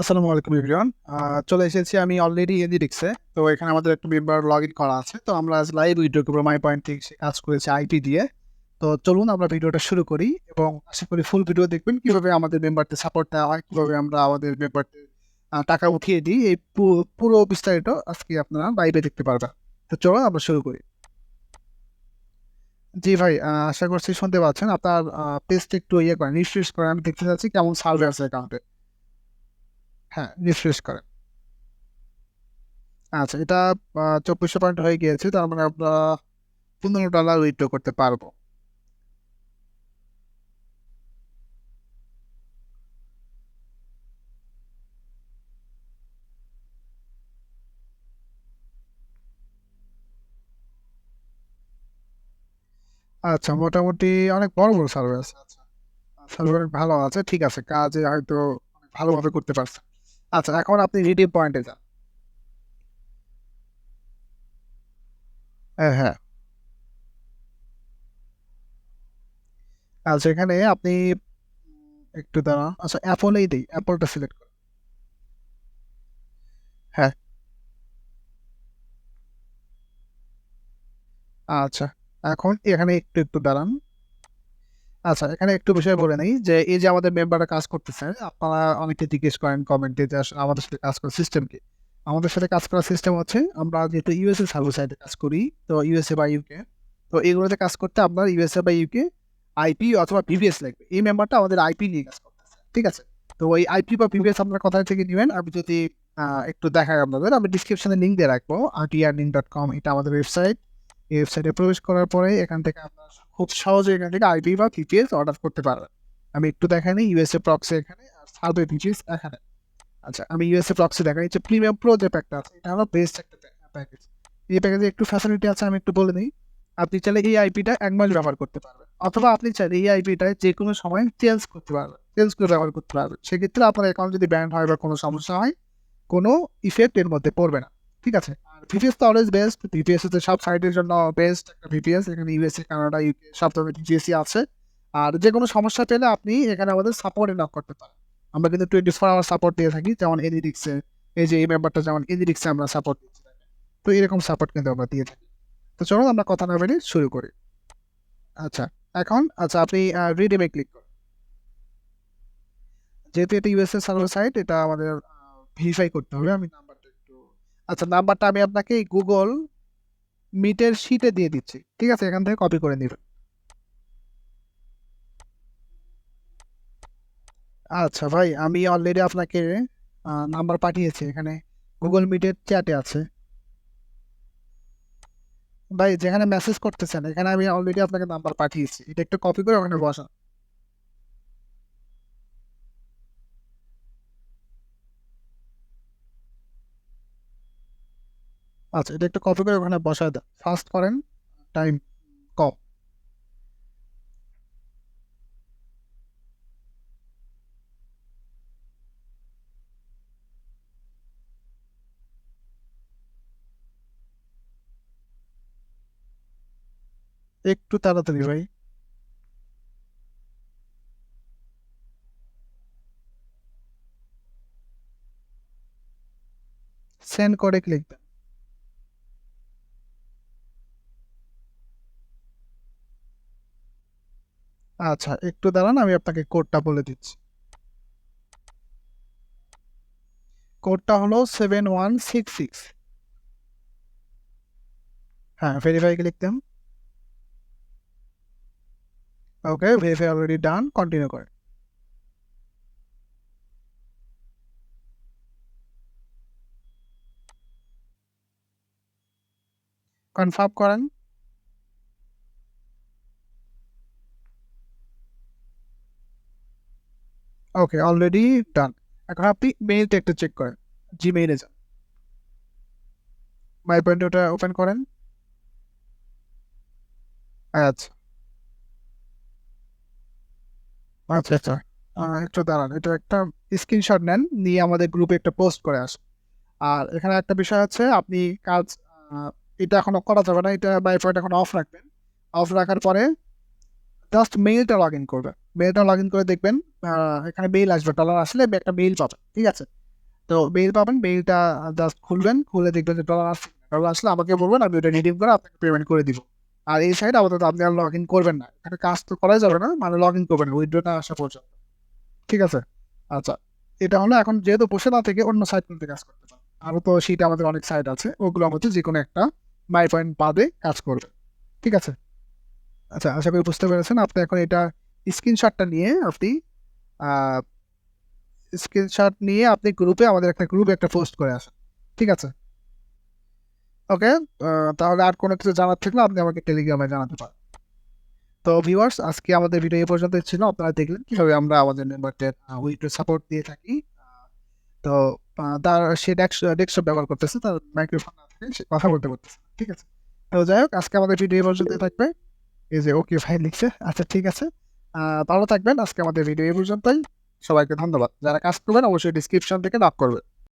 আসসালামু আলাইকুম এভরিওয়ান চলে এসেছি আমি অলরেডি এনজিডিক্সে তো এখানে আমাদের একটা মেম্বার লগ ইন করা আছে। তো আমরা আজ লাইভ ভিডিও করব মাই পয়েন্ট থেকে কাজ করেছি আইটি দিয়ে। তো চলুন আমরা ভিডিওটা শুরু করি এবং আশা করি ফুল ভিডিও দেখবেন কীভাবে আমাদের মেম্বারদের সাপোর্ট দেওয়া হয়, কীভাবে আমরা আমাদের মেম্বারদের টাকা উঠিয়ে দিই। এই পুরো বিস্তারিত আজকে আপনারা লাইভে দেখতে পারবেন। তো চলো আমরা শুরু করি। জি ভাই আশা করছি শুনতে পাচ্ছেন। আপনার পেজটা একটু ইয়ে করেন রিফ্রেশ করেন। আমি দেখতে চাচ্ছি কেমন সার্ভে আছে অ্যাকাউন্টে হ্যাঁ রিফ্রেশ করেন। আচ্ছা এটা চব্বিশশো পয়েন্ট হয়ে গিয়েছে, তার মানে আমরা পনেরো ডলার উইথড্র করতে পারব। আচ্ছা মোটামুটি অনেক বড় বড় সার্ভে আছে। আচ্ছা সার্ভে অনেক ভালো আছে, ঠিক আছে, কাজে হয়তো ভালোভাবে করতে পারছে আচ্ছা এখন আপনি রিডিম পয়েন্টে যান। হ্যাঁ হ্যাঁ। আচ্ছা এখানে আপনি একটু দাঁড়ান। আচ্ছা অ্যাপলেই দিই অ্যাপলটা সিলেক্ট করুন। হ্যাঁ। আচ্ছা এখন এখানে একটু একটু দাঁড়ান। আচ্ছা এখানে একটু বিষয় বলে নেই যে, এই যে আমাদের মেম্বাররা কাজ করতেছে, আপনারা অনেকে জিজ্ঞেস করেন কমেন্টে যে আমাদের সাথে কাজ করার সিস্টেম কি? আমাদের সাথে কাজ করার সিস্টেম হচ্ছে, আমরা যেহেতু ইউএসএ সার্ভিস সাইডে কাজ করি, তো ইউএসএ বা ইউকে তো এগুলোতে কাজ করতে আপনার ইউএসএ বা ইউকে আইপি অথবা পিভিএস লাগবে। এই মেম্বারটা আমাদের আইপি নিয়ে কাজ করতেছে, ঠিক আছে? তো ওই আইপি বা পিভিএস আপনার কোথায় থেকে নেবেন? আমি যদি একটু দেখাই আপনাদের, আমি ডিসক্রিপশনে লিঙ্ক দিয়ে রাখব আর লিঙ্ক ডট কম এটা আমাদের ওয়েবসাইট এই ওয়েবসাইটে প্রবেশ করার পরে এখান থেকে আপনার খুব সহজে এখান থেকে আইপি বা পিপিএস অর্ডার করতে পারবেন আমি একটু দেখাই নিই ইউএসএ প্রক্সি এখানে, আর সার্ভে পিপিএস এখানে। আচ্ছা আমি ইউএসএ প্রক্সি দেখাই যে প্রিমিয়াম প্রো যে প্যাকটা আছে, এটা হলো বেস্ট একটা প্যাকেজ এই প্যাকেজে একটু ফ্যাসিলিটি আছে, আমি একটু বলে দিই। আপনি চাইলে এই আইপিটা এক মাস ব্যবহার করতে পারবেন, অথবা আপনি চাইলে এই আইপিটা যে কোনো সময় চেঞ্জ করতে পারবেন চেঞ্জ করে ব্যবহার করতে পারবেন। সেক্ষেত্রে আপনার অ্যাকাউন্ট যদি ব্যান্ড হয় বা কোনো সমস্যা হয়, কোনো ইফেক্ট এর মধ্যে পড়বে না, ঠিক আছে? ভিপিএস তো অলওয়েজ বেস্ট ভিপিএস হচ্ছে সব সাইটের জন্য বেস্ট একটা ভিপিএস এখানে ইউএসএ কানাডা ইউকে সব ধরনের ভিপিএসই আছে। আর যে কোনো সমস্যা পেলে আপনি এখানে আমাদের সাপোর্টে নক করতে পারেন। আমরা কিন্তু টোয়েন্টি ফোর আওয়ার সাপোর্ট দিয়ে থাকি, যেমন এদিরিক্সে এই যে এই মেম্বারটা যেমন এদিরিক্সে আমরা সাপোর্ট তো এরকম সাপোর্ট কিন্তু আমরা দিয়ে থাকি। তো চলুন আমরা কথা না বেরিয়ে শুরু করি। আচ্ছা এখন আচ্ছা আপনি রিডিমে ক্লিক করুন। যেহেতু এটা ইউএসএ সার্ভার সাইট এটা আমাদের ভেরিফাই করতে হবে। আমি নাম্বারটা একটু আচ্ছা নাম্বারটা আমি আপনাকে গুগল মিটের শিটে দিয়ে দিচ্ছি। ঠিক আছে? এখান থেকে কপি করে নেবেন। আচ্ছা ভাই, আমি অলরেডি আপনাকে নাম্বার পাঠিয়েছি এখানে। গুগল মিটের চ্যাটে আছে। ভাই, যেখানে মেসেজ করতেছেন, এখানে আমি অলরেডি আপনাকে নাম্বার পাঠিয়েছি। এটা একটু কপি করে ওখানে বসান। আচ্ছা এটা একটু কপি করে ওখানে বসায় দেন ফাস্ট করেন টাইম কম একটু তাড়াতাড়ি ভাই। সেন্ড করে ক্লিক দেন। আচ্ছা একটু দাঁড়ান, আমি আপনাকে কোডটা বলে দিচ্ছি। কোডটা হলো সেভেন ওয়ান সিক্স সিক্স হ্যাঁ ভেরিফাই ক্লিক দেন। Okay verify already done continue করে কনফার্ম করেন। ওকে অলরেডি ডান এখন আপনি মেইলটা একটু চেক করেন জিমেইলে যান। মাই পয়েন্ট ওটা ওপেন করেন। আচ্ছা। আচ্ছা আচ্ছা। একটু দাঁড়ান, এটা একটা স্ক্রিনশট নেন, নিয়ে আমাদের গ্রুপে একটা পোস্ট করে আসুন। আর এখানে একটা বিষয় আছে, আপনি কাজ এটা এখনও করা যাবে না, এটা বাই পয়েন্ট এখন অফ রাখবেন। অফ রাখার পরে জাস্ট মেইলটা লগ ইন করবে। মেইলটা লগ ইন করে দেখবেন এখানে মেইল আসবে ডলার আসলে একটা মেইল পাবেন, ঠিক আছে? তো মেইল পাবেন মেইলটা জাস্ট খুলবেন, খুলে দেখবেন যে ডলার আসছে ডলার আসলে আমাকে বলবেন, আমি ওটা রিডিম করে আপনাকে পেমেন্ট করে দিব। আর এই সাইড আপাতত আপনি আর লগ ইন করবেন না। এখানে কাজ তো করাই যাবে না মানে লগ ইন করবেন উইথড্রটা আসা পর্যন্ত। ঠিক আছে? আচ্ছা এটা হলো এখন যেহেতু বসে না থেকে অন্য সাইট থেকে কাজ করতে পারেন আরও তো শীটে আমাদের অনেক সাইট আছে, ওগুলো হচ্ছে যে কোনো একটা মাই পয়েন্ট বাদে কাজ করবে। ঠিক আছে? আচ্ছা আশা করি বুঝতে পেরেছেন। আপনি এখন এটা স্ক্রিনশটটা নিয়ে আপনি স্ক্রিনশট নিয়ে আপনি গ্রুপে আমাদের একটা গ্রুপে একটা পোস্ট করে আসেন। ঠিক আছে? ওকে? তাহলে আর কোনো কিছু জানার থাকলে আপনি আমাকে টেলিগ্রামে জানাতে পারেন। তো ভিউয়ার্স, আজকে আমাদের ভিডিও এই পর্যন্ত ছিল। আপনারা দেখলেন কীভাবে আমরা আমাদের মেম্বারদের উইকলি সাপোর্ট দিয়ে থাকি। তো তার, সে ডেস্কটপ ব্যবহার করতেছে, তার মাইক্রোফোন কথা বলতে পারতেছে ঠিক আছে? তো যাই হোক, আজকে আমাদের ভিডিও পর্যন্ত থাকবে। এই যে ওকে ফাইল লিখছে। আচ্ছা ঠিক আছে। ভালো থাকবেন। আজকে আমাদের ভিডিও এই পর্যন্তই। সবাইকে ধন্যবাদ। যারা কাজ করবেন, অবশ্যই ডিসক্রিপশন থেকে লাভ করবেন।